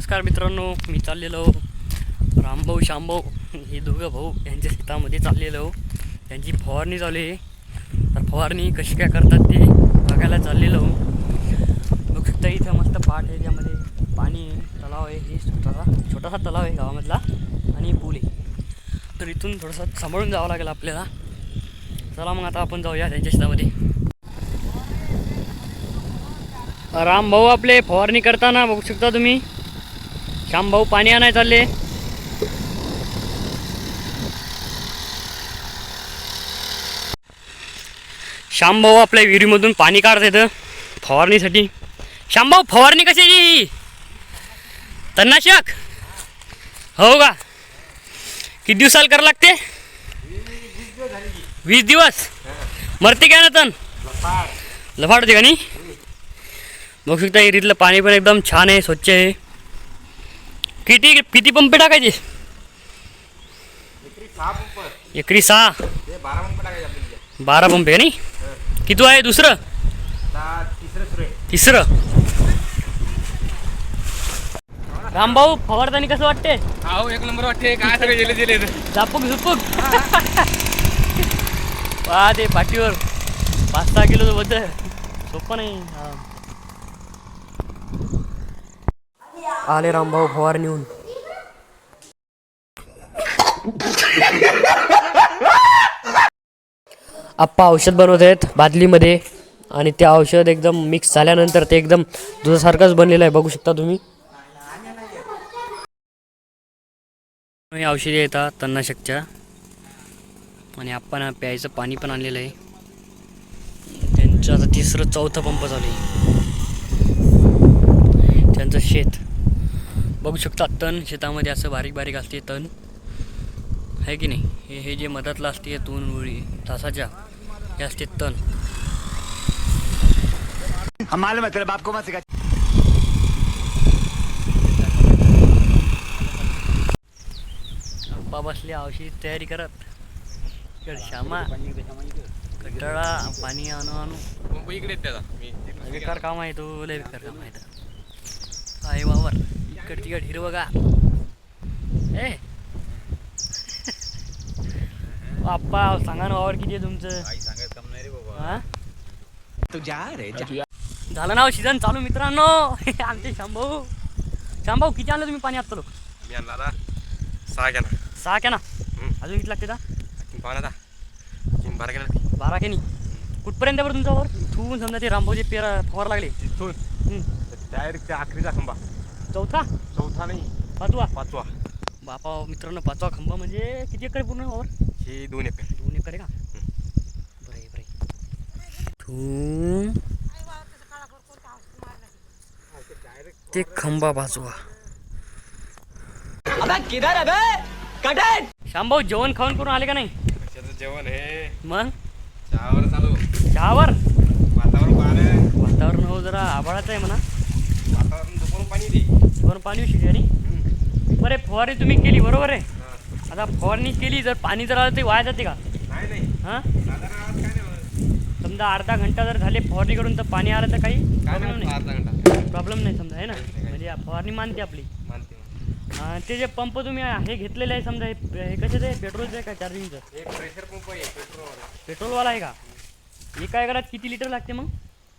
नमस्कार मित्रांनो मी चाललेलो रामभाऊ श्यामभाऊ हे दोघं भाऊ यांच्या शेतामध्ये चाललेलो त्यांची फवारणी चालू आहे. तर फवारणी कशी काय करतात ते बघायला चाललेलो बघू शकता इथं मस्त पाठ आहे त्यामध्ये पाणी तलाव आहे. हे छोटासा छोटासा तलाव आहे गावामधला आणि पूल आहे. तर इथून थोडंसं सांभाळून जावं लागेल आपल्याला. चला मग आता आपण जाऊया त्यांच्या शेतामध्ये. राम भाऊ आपले फवारणी करताना बघू शकता तुम्ही. श्याम भाऊ पाणी आणाय चालले. श्याम भाऊ आपल्या विहिरीमधून पाणी काढत येतं फवारणीसाठी. श्याम भाऊ फवारणी कशाची तन्नाशक? हो का? किती दिवसाला करावं लागते? वीस दिवस? मरते काय ना तन लफाड होते का नाही? बघू शकता विहिरीतलं पाणी पण एकदम छान आहे स्वच्छ आहे. किती किती पंपे टाकायचे? एकरी सहा बारा पंप पंपे नाही? किती आहे दुसरं? तिसरं सुरू आहे. तिसरं. रामभाऊ फवारतानी कसं वाटते अहो एक नंबर वाटते काय सगळे गेले गेले झापूक झुपूक. पहा ते पाठीवर. पाच सहा किलो बद्द सोपं नाही हा. आले रामभाऊ फवारणीहून आप्पा औषध बनवत आहेत बादलीमध्ये आणि ते औषध एकदम मिक्स झाल्यानंतर ते एकदम दुधासारखंच बनलेलं आहे. बघू शकता तुम्ही. हे औषधे येतात तणनाशकच्या. आणि आपण प्यायचं पाणी पण आणलेलं आहे. त्यांचं आता तिसरं चौथं पंप चालू आहे. त्यांचं शेत. बघू शकता तण शेतामध्ये असं बारीक बारीक असते तण. आहे की नाही? हे हे जे मधातलं असते दोन ओळी तासाच्या हे असते तण. हम मालूम है तेरे बाप आप्पा बसले औषधी तयारी करत. इकडे श्यामा कटाळा पाणी आणू आणू. इकडे काम आहे तो लय बेकार काम आहे. आहे वावर. इकड तिकड हिरवं का ए. आप्पा सांगा ना वावर किती आहे तुमचं? काही सांगायचं काम नाही रे बाबा. हा? तू जा रे जा. झालं ना सीझन चालू मित्रांनो. आमचे शांभाऊ शांभाऊ किती आणलं तुम्ही पाणी आत्ता लोक मी आणला आता सहा घ्या ना सहा क्या ना हम्म. अजून किती लागते का आता. बारा गेला बारा के नाही कुठपर्यंत बरं तुमचा वर ठेवून समजा ते रामभाऊचे पेरा फवार लागले. तिथून. डायरेक्ट आखरीचा खंबा. चौथा? चौथा नाही. पाचवा? पाचवा. बापा मित्रांनो पाचवा खंबा म्हणजे किती एकर पूर्ण वावर हे दोन एकर. दोन एकर आहे का? बरं आहे बरं. आहे. ठेवून ते खंबा बाजूवा. शांभाऊ जेवण खाऊन करून आले का नाही? कशाचं जेवण हे? मग? चहावर चालू. चहावर वातावरण पाहणं वातावरण हो जरा आभाळाचं आहे म्हणा. वातावरण दुपारून पाणी दे. पण पाणी उशिरी आणि. बरे फवारणी तुम्ही केली बरोबर आहे. आता फवारणी केली जर पाणी जर आलं ते वाया जाते का? हां. समजा अर्धा घंटा जर झाले फवारणी करून तर पाणी आलं तर काही प्रॉब्लेम नाही प्रॉब्लेम नाही. समजा आहे ना? म्हणजे फवारणी मानते आपली. ते जे पंप तुम्ही हे घेतलेले आहे समजा हे कशाचं आहे? पेट्रोलचं आहे का चार्जिंगचं एक प्रेशर पंप आहे पेट्रोल पेट्रोलवाला आहे का? एका एकरात किती लिटर लागते मग?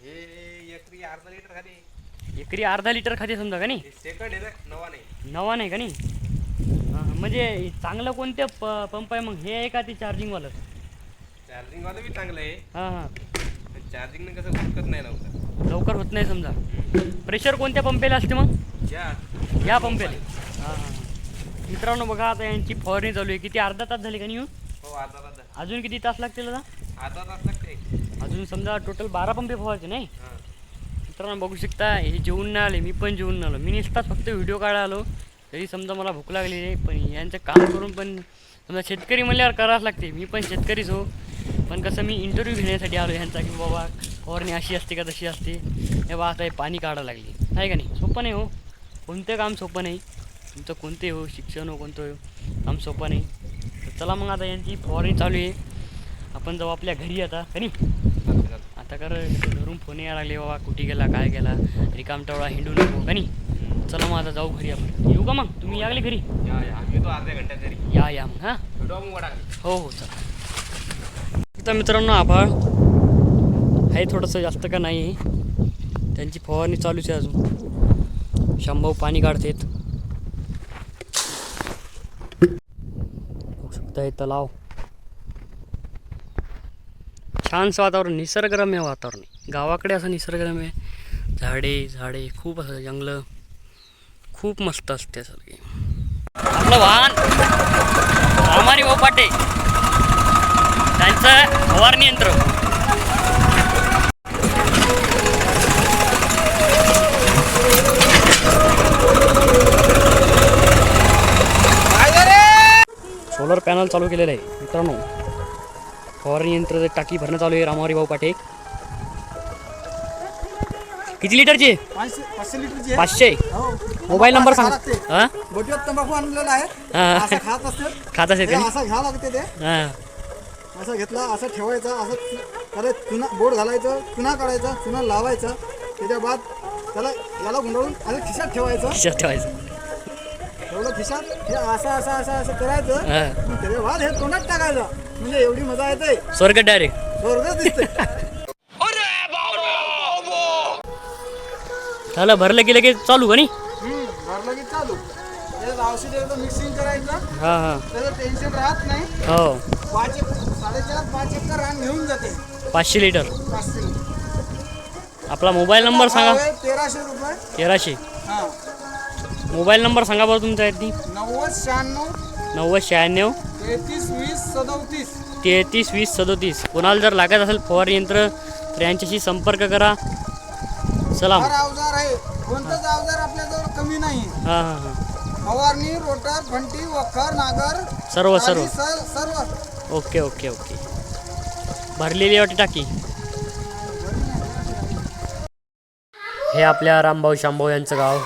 हे अर्धा लिटर खाली. एकरी अर्धा लिटर खाते समजा का नाही? हे सेकंड आहे ना नवा नाही. नवा नाही का नाही? हां, म्हणजे चांगलं कोणतं प पंप आहे मग? हे आहे का ते चार्जिंगवालं चार्जिंग वाला बी चांगलं आहे. हां हां. चार्जिंग कसं नाही लवकर. लवकर होत नाही समजा. प्रेशर कोणत्या पंपेला असते मग? या. या पंपेला. हां हां मित्रांनो बघा आता यांची फवारणी चालू आहे. किती? अर्धा तास झाली का नाही येऊन? हो तास अजून किती तास लागतील आता? अर्धा तास लागते. अजून समजा टोटल बारा पंपे फवारचे नाही? हां. मित्रांनो बघू शकता हे जेवून नाही आले मी पण जेवून नाही आलो. मी नुसताच फक्त व्हिडिओ काढा आलो. तरी समजा मला भूक लागली आहे पण यांचं काम करून पण समजा शेतकरी म्हणल्यावर करावंच लागते. मी पण शेतकरीच हो. पण कसं मी इंटरव्ह्यू घेण्यासाठी आलो ह्यांचा की बाबा फवारणी अशी असते का तशी असते? हे बा आता हे पाणी काढायला लागली. आहे का नाही? सोपं नाही हो. कोणतं काम सोपं नाही. तुमचं कोणते हो? शिक्षण हो कोणतं हो? काम सोपं नाही. तर चला मग आता यांची फवारणी चालू आहे. आपण जाऊ आपल्या घरी आता का नाही? आता कर घरून फोन यायला लागले बाबा कुठे गेला काय गेला? रिकामटावळा हिंडू नको. का नाही? चला मग आता जाऊ घरी आपण. येऊ का मग? तुम्ही यागले घरी. या या. मग हां? हो हो चला. मित्रांनो आभाळ आहे थोडंसं जास्त का नाही. त्यांची फवारणी चालूच आहे अजून. शंभाऊ पाणी काढतेत. बघू शकता हे तलाव. छानसं वातावरण निसर्गरम्य वातावरण आहे. गावाकडे असं निसर्गरम्य आहे. झाडे झाडे खूप असं जंगलं. खूप मस्त असते सगळे आपलं वाहन रामारी पाटे त्यांचं फवारणी यंत्र. सोलर पॅनल चालू केलेलं आहे. मित्रांनो फवारणी यंत्र टाकी भरणं चालू आहे रामारी भाऊ पाटे किती लिटरची? पाचशे लिटरची. हो. मोबाईल नंबर सांग. तंबाखू आणलेला आहे. खात असते खात असेल का? असं घ्यावं लागते ते. असं घेतला असं ठेवायचं असं त्याला चुना बोट घालायचं चुना काढायचा चुना लावायचा. त्याच्या बाद त्याला याला गुंडाळून असं खिशात ठेवायचं. खिशात ठेवायचं. एवढं खिशात हे असं असं असं असं करायचं. हां. त्याच्या बाद हे तोंडात टाकायचं. म्हणजे एवढी मजा येते. स्वर्ग डायरेक्ट. स्वर्ग दिसते झालं भरलं गेलं की चालू का नाही? हम्म, भरलं की चालू. त्याच्यात औषध एकदा मिक्सिंग करायचं. हां हां. त्याचं टेन्शन राहत नाही. हो. पाच एक साडेचार पाच एकर रान घेऊन जाते. पाचशे लिटर. पाचशे. आपला मोबाईल नंबर सांगा. तेराशे रुपये. तेराशे. हा. मोबाईल नंबर सांगा बरं तुमचा नव्वद शहाण्णव. नव्वद शहाण्णव. तेहतीस वीस सदोतीस. तेहतीस वीस सदोतीस. कोणाला जर लागत असेल फवारणी यंत्र तर यांच्याशी संपर्क करा. सलाम अवजार आहे. कोणतंच अवजार आपल्याजवळ कमी नाही हां हां हां. फवारणी रोटर फंटी वखर नागर. सर्व सर्व. सर्व. Okay okay okay. भरलेली वाटी टाकी. हे आपल्या रामभाऊ शांभाऊ यांचं गाव.